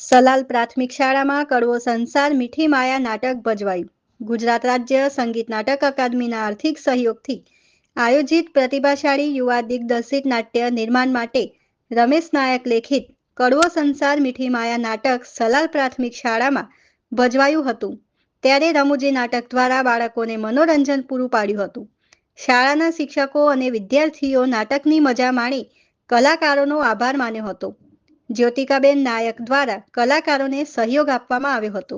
સલાલ પ્રાથમિક શાળામાં કડવો સંસાર, મીઠી માયા નાટક ભજવાયું. ગુજરાત રાજ્ય સંગીત નાટક અકાદમીના આર્થિક સહયોગથી આયોજિત પ્રતિભાશાળી યુવા દિગ્દર્શિત નાટ્ય નિર્માણ માટે રમેશ નાયક લેખિત કડવો સંસાર, મીઠી માયા નાટક સલાલ પ્રાથમિક શાળામાં ભજવાયું હતું. ત્યારે રમૂજી નાટક દ્વારા બાળકોને મનોરંજન પૂરું પાડ્યું હતું. શાળાના શિક્ષકો અને વિદ્યાર્થીઓ નાટકની મજા માણી કલાકારોનો આભાર માન્યો હતો. જ્યોતિકાબેન નાયક દ્વારા કલાકારોને સહયોગ આપવામાં આવ્યો હતો.